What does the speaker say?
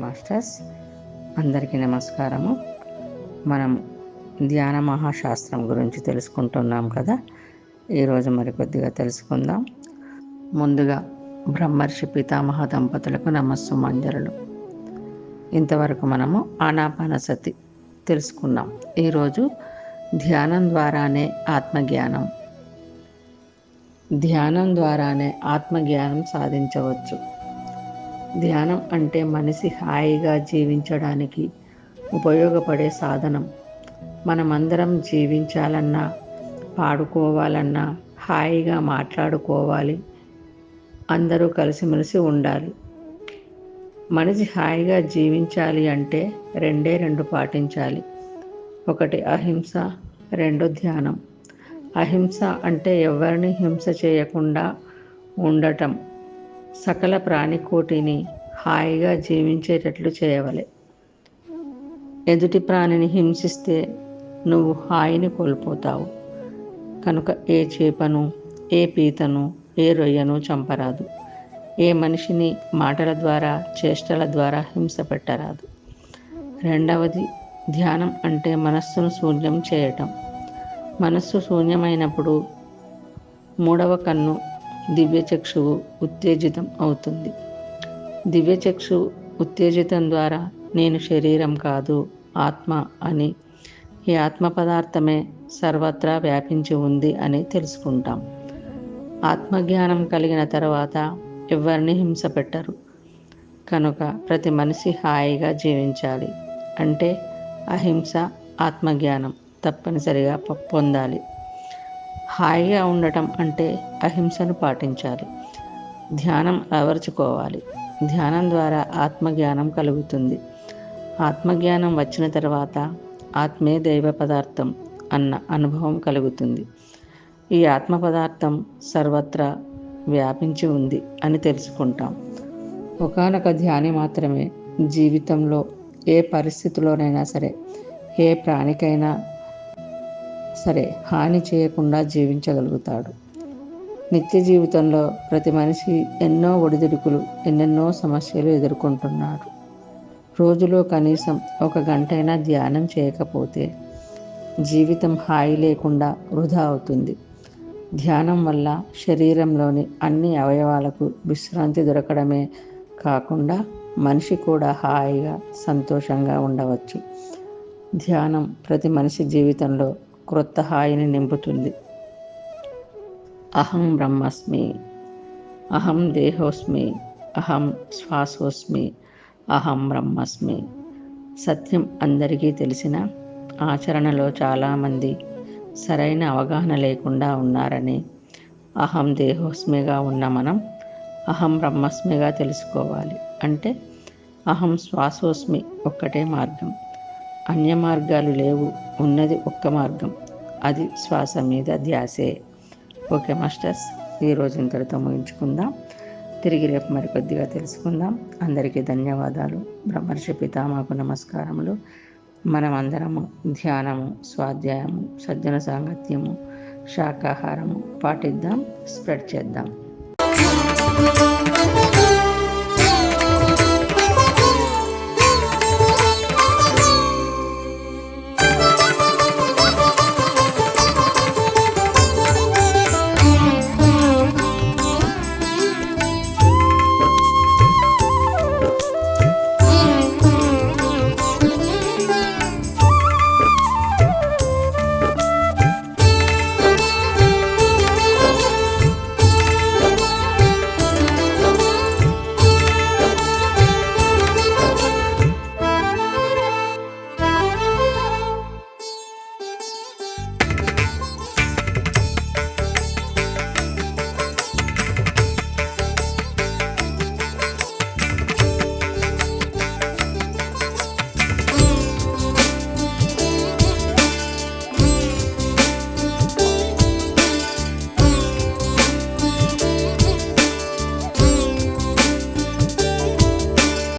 Masters అందరికీ నమస్కారము. మనం ధ్యాన మహాశాస్త్రం గురించి తెలుసుకుంటున్నాం కదా? ఈరోజు మరి కొద్దిగా తెలుసుకుందాం. ముందుగా బ్రహ్మర్షి పితామహ దంపతులకు నమస్సు మంజరులు ఇంతవరకు మనము ఆనాపానసతి తెలుసుకున్నాం. ఈరోజు ధ్యానం ద్వారానే ఆత్మజ్ఞానం. ధ్యానం ద్వారానే ఆత్మజ్ఞానం సాధించవచ్చు. ధ్యానం అంటే మనిషి హాయిగా జీవించడానికి ఉపయోగపడే సాధనం. మనమందరం జీవించాలన్నా పాడుకోవాలన్నా హాయిగా మాట్లాడుకోవాలి. అందరూ కలిసిమెలిసి ఉండాలి. మనిషి హాయిగా జీవించాలి అంటే రెండే రెండు పాటించాలి. ఒకటి అహింస రెండు ధ్యానం. అహింస అంటే ఎవరిని హింస చేయకుండా ఉండటం. సకల ప్రాణికోటిని హాయిగా జీవించేటట్లు చేయవలే. ఎదుటి ప్రాణిని హింసిస్తే నువ్వు హాయిని కోల్పోతావు. కనుక ఏ చేపను ఏ పీతను ఏ రొయ్యను చంపరాదు. ఏ మనిషిని మాటల ద్వారా చేష్టల ద్వారా హింస పెట్టరాదు. రెండవది ధ్యానం అంటే మనస్సును శూన్యం చేయటం. మనస్సు శూన్యమైనప్పుడు మూడవ కన్ను దివ్యచక్షువు ఉత్తేజితం అవుతుంది. దివ్యచక్షు ఉత్తేజితం ద్వారా నేను శరీరం కాదు ఆత్మ అని ఈ ఆత్మ పదార్థమే సర్వత్రా వ్యాపించి ఉంది అని తెలుసుకుంటాం. ఆత్మజ్ఞానం కలిగిన తర్వాత ఎవరిని హింస పెట్టరు. కనుక ప్రతి మనిషి హాయిగా జీవించాలి. అంటే అహింస ఆత్మజ్ఞానం తప్పనిసరిగా పొందాలి. హాయిగా ఉండటం అంటే అహింసను పాటించాలి. ధ్యానం అలవరుచుకోవాలి. ధ్యానం ద్వారా ఆత్మజ్ఞానం కలుగుతుంది. ఆత్మజ్ఞానం వచ్చిన తర్వాత ఆత్మే దైవ పదార్థం అన్న అనుభవం కలుగుతుంది. ఈ ఆత్మ పదార్థం సర్వత్రా వ్యాపించి ఉంది అని తెలుసుకుంటాం. ఒకనొక ధ్యాని మాత్రమే జీవితంలో ఏ పరిస్థితిలోనైనా సరే ఏ ప్రాణికైనా సరే హాని చేయకుండా జీవించగలుగుతాడు. నిత్య జీవితంలో ప్రతి మనిషి ఎన్నో ఒడిదుడుకులు ఎన్నెన్నో సమస్యలు ఎదుర్కొంటున్నాడు. రోజులో కనీసం ఒక గంటైనా ధ్యానం చేయకపోతే జీవితం హాయి లేకుండా వృధా అవుతుంది. ధ్యానం వల్ల శరీరంలోని అన్ని అవయవాలకు విశ్రాంతి దొరకడమే కాకుండా మనిషి కూడా హాయిగా సంతోషంగా ఉండవచ్చు. ధ్యానం ప్రతి మనిషి జీవితంలో క్రొత్త హాయిని నింపుతుంది. అహం బ్రహ్మస్మి అహం దేహోస్మి అహం శ్వాసోస్మి అహం బ్రహ్మస్మి. సత్యం అందరికీ తెలిసిన ఆచరణలో చాలామంది సరైన అవగాహన లేకుండా ఉన్నారని అహం దేహోస్మిగా ఉన్న మనం అహం బ్రహ్మస్మిగా తెలుసుకోవాలి. అంటే అహం శ్వాసోస్మి ఒక్కటే మార్గం. అన్య మార్గాలు లేవు. ఉన్నది ఒక్క మార్గం. అది శ్వాస మీద ధ్యాసే. ఓకే మాస్టర్స్ ఈరోజు ఇంతటితో ముగించుకుందాం. తిరిగి రేపు మరికొద్దిగా తెలుసుకుందాం. అందరికీ ధన్యవాదాలు. బ్రహ్మర్షి పితామాకు నమస్కారములు. మనమందరము ధ్యానము స్వాధ్యాయము సజ్జన సాంగత్యము శాకాహారము పాటిద్దాం స్ప్రెడ్ చేద్దాం.